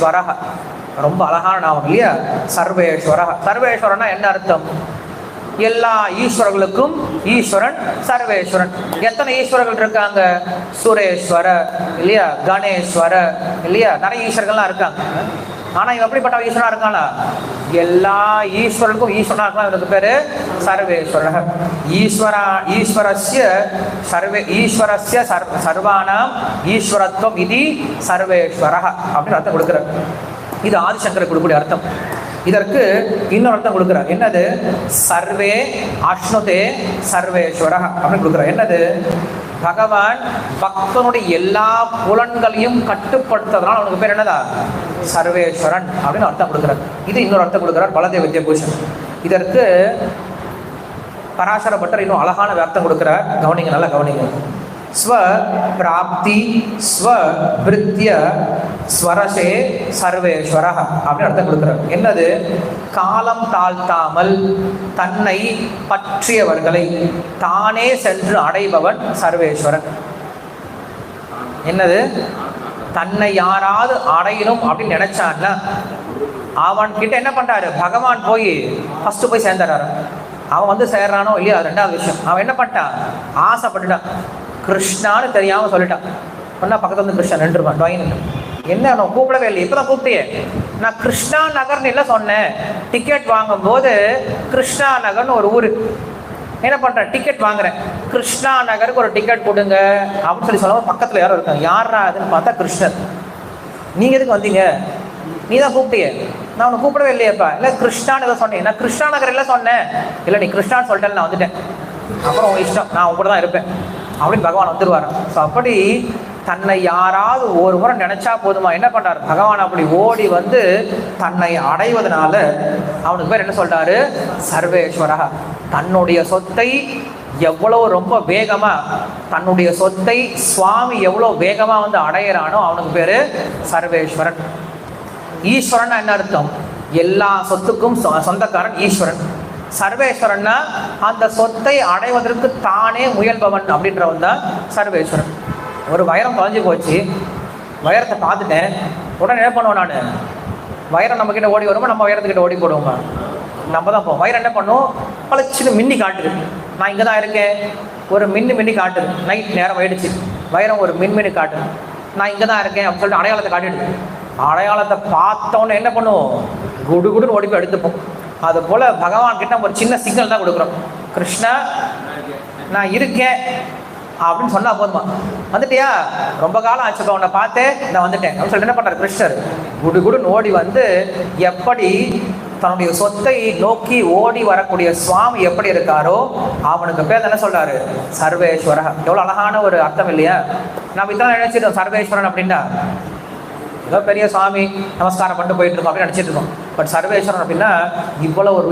சர்வேஸ்வரக ரொம்ப அழகான நாமம் இல்லையா? சர்வேஸ்வரக சர்வேஸ்வரனா என்ன அர்த்தம்? எல்லா ஈஸ்வரர்களுக்கும் ஈஸ்வரன் சர்வேஸ்வரன். எத்தனை ஈஸ்வரர்கள் இருக்காங்க? சுரேஸ்வர இல்லையா? கணேஸ்வர இல்லையா? நிறைய ஈஸ்வரர்கள்லாம் இருக்காங்க. ஆனா இவன் எப்படிப்பட்ட ஈஸ்வரனா இருக்கானா? எல்லா ஈஸ்வரனுக்கும் ஈஸ்வரனா இருக்கலாம். இவனுக்கு பேரு சர்வேஸ்வர ஈஸ்வரா ஈஸ்வரஸ்ய சர்வே ஈஸ்வரஸ்ய சர் சர்வானாம் ஈஸ்வரத்துவம் இது சர்வேஸ்வர அப்படின்னு அர்த்தம் கொடுக்குறார். இது ஆதிசங்கரை கொடுக்கக்கூடிய அர்த்தம். இதற்கு இன்னொரு அர்த்தம் கொடுக்குறார். என்னது? சர்வே அஷ்ணுதே சர்வேஸ்வர அப்படின்னு கொடுக்குறார். என்னது? பகவான் பக்தனுடைய எல்லா புலன்களையும் கட்டுப்படுத்துறதுனால அவனுக்கு பேர் என்னதா? சர்வேஸ்வரன் அப்படின்னு அர்த்தம் கொடுக்குறார். இது இன்னொரு அர்த்தம் கொடுக்குறார் பலதேவ வித்யபூஷன். இதற்கு பராசர பட்டர் இன்னும் அழகான அர்த்தம் கொடுக்குறார். கவனிங்க நல்லா கவனிங்க. ஸ்வ பிராப்தி ஸ்வ ஸ்வரசே சர்வேஸ்வர அப்படின்னு அர்த்தம் கொடுக்குறார். என்னது? காலம் தாழ்த்தாமல் தன்னை பற்றியவர்களை தானே சென்று அடைபவன் சர்வேஸ்வரன். என்னது? தன்னை யாராவது அடையணும் அப்படின்னு நினைச்சான்னா அவன் கிட்ட என்ன பண்றாரு? பகவான் போய் ஃபர்ஸ்ட் போய் சேர்ந்துறாரு. அவன் வந்து சேர்றானோ இல்லையா ரெண்டாவது விஷயம். அவன் என்ன பண்ணிட்டான்? ஆசைப்பட்டுட்டான். கிருஷ்ணான்னு தெரியாம சொல்லிட்டான். சொன்னா பக்கத்துல வந்து கிருஷ்ணன் நின்றுருப்பான் டொயின் என்ன நான் கூப்பிடவே இல்லை இப்பதான் கூப்பிட்டியே. நான் கிருஷ்ணா நகர்னு இல்லை சொன்னேன். டிக்கெட் வாங்கும்போது கிருஷ்ணா நகர்னு ஒரு ஊரு. என்ன பண்றேன்? டிக்கெட் வாங்குறேன். கிருஷ்ணா நகருக்கு ஒரு டிக்கெட் கொடுங்க அப்படின்னு சொல்லி சொல்லும்போது பக்கத்துல யாரோ இருக்காங்க. யாரா அதுன்னு பார்த்தா கிருஷ்ணர் நீங்க எதுக்கு வந்தீங்க? நீ தான் கூப்பிட்டியே. நான் உன்னை கூப்பிடவே இல்லையேப்பா. இல்லை கிருஷ்ணான்னு ஏதோ சொன்னேன். நான் கிருஷ்ணா நகர் எல்லாம் சொன்னேன். இல்லை நீ கிருஷ்ணான்னு சொல்லிட்டேன் நான் வந்துட்டேன். அப்புறம் உன் இஷ்டம். நான் உங்க கூட தான் இருப்பேன். அப்படின்னு பகவான் வந்துருவார். ஸோ அப்படி தன்னை யாராவது ஒரு முறை நினைச்சா போதுமா? என்ன பண்றாரு? பகவான் அப்படி ஓடி வந்து தன்னை அடைவதனால அவனுக்கு பேர் என்ன சொல்றாரு? சர்வேஸ்வரா. தன்னுடைய சொத்தை எவ்வளவு ரொம்ப வேகமா தன்னுடைய சொத்தை சுவாமி எவ்வளவு வேகமா வந்து அடையிறானோ அவனுக்கு பேரு சர்வேஸ்வரன். ஈஸ்வரன் என்ன அர்த்தம்? எல்லா சொத்துக்கும் சொ- சொந்தக்காரன் ஈஸ்வரன். சர்வேஸ்வரன்னா அந்த சொத்தை அடைவதற்கு தானே முயல்பவன் அப்படின்றவன் தான் சர்வேஸ்வரன். ஒரு வைரம் தொலைஞ்சு போச்சு. வைரத்தை பார்த்துட்டேன். உடனே என்ன பண்ணுவோம் நான்? வைரம் நம்ம கிட்ட ஓடி வருமா? நம்ம வைரத்துக்கிட்ட ஓடி போடுவோமா? நம்ம தான் போவோம். வைரம் என்ன பண்ணும்? பழச்சின்னு மின்னி காட்டுது. நான் இங்கே தான் இருக்கேன். ஒரு மின்னு மின்னி காட்டுது. நைட் நேரம் ஆயிடுச்சு. வைரம் ஒரு மின் மின்னி காட்டுது. நான் இங்கே தான் இருக்கேன் அப்படின்னு சொல்லிட்டு அடையாளத்தை காட்டிடுது. அடையாளத்தை பார்த்தோன்னே என்ன பண்ணுவோம் குடு குடுன்னு ஓடி போய் எடுத்துப்போம் அது போல பகவான் கிட்ட ஒரு சின்ன சிக்னல் தான் கொடுக்குறோம். கிருஷ்ணா நான் இருக்கேன் அப்படின்னு சொன்னா போதுமா? வந்துட்டியா? ரொம்ப காலம் ஆச்சு உன்னை பார்த்தேன் நான் வந்துட்டேன். அப்படின்னு சொல்லிட்டு என்ன பண்றாரு? கிருஷ்ணர் குடு குடுன்னு ஓடி வந்து எப்படி தன்னுடைய சொத்தை நோக்கி ஓடி வரக்கூடிய சுவாமி எப்படி இருக்காரோ அவனுக்கு பேர் என்ன சொல்றாரு? சர்வேஸ்வரக எவ்வளவு அழகான ஒரு அர்த்தம் இல்லையா? நம்ம இதெல்லாம் நினைச்சிட்டோம் சர்வேஸ்வரன் அப்படின்னா ஏதோ பெரிய சாமி நமஸ்காரம் பண்ணிட்டு போயிட்டு இருக்கோம் அப்படின்னு நினச்சிட்டு இருக்கோம். பட் சர்வேஸ்வரன் அப்படின்னா இவ்வளோ ஒரு